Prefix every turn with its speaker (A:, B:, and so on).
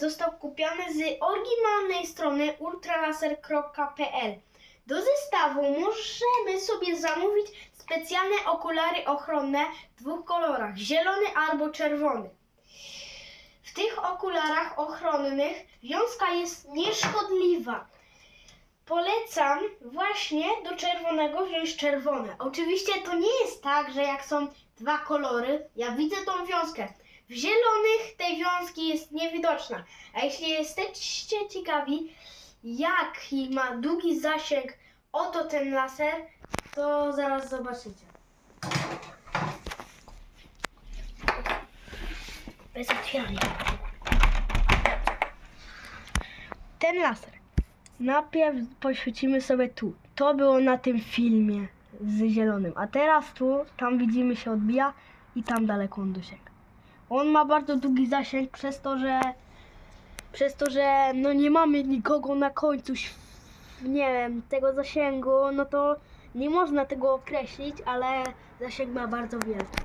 A: został kupiony z oryginalnej strony ultralaser.pl. Do zestawu możemy sobie zamówić specjalne okulary ochronne w dwóch kolorach, zielony albo czerwony. W tych okularach ochronnych wiązka jest nieszkodliwa. Polecam właśnie do czerwonego wziąć czerwone. Oczywiście to nie jest tak, że jak są dwa kolory, ja widzę tą wiązkę. W zielonych tej wiązki jest niewidoczna. A jeśli jesteście ciekawi, jaki ma długi zasięg oto ten laser, to zaraz zobaczycie. Bez otwierania. Ten laser. Najpierw poświecimy sobie tu. To było na tym filmie z zielonym. A teraz tu, tam widzimy się odbija i tam daleko on dosięga. On ma bardzo długi zasięg przez to, że przez to, że no nie mamy nikogo na końcu nie wiem, tego zasięgu, no to nie można tego określić, ale zasięg ma bardzo wielki.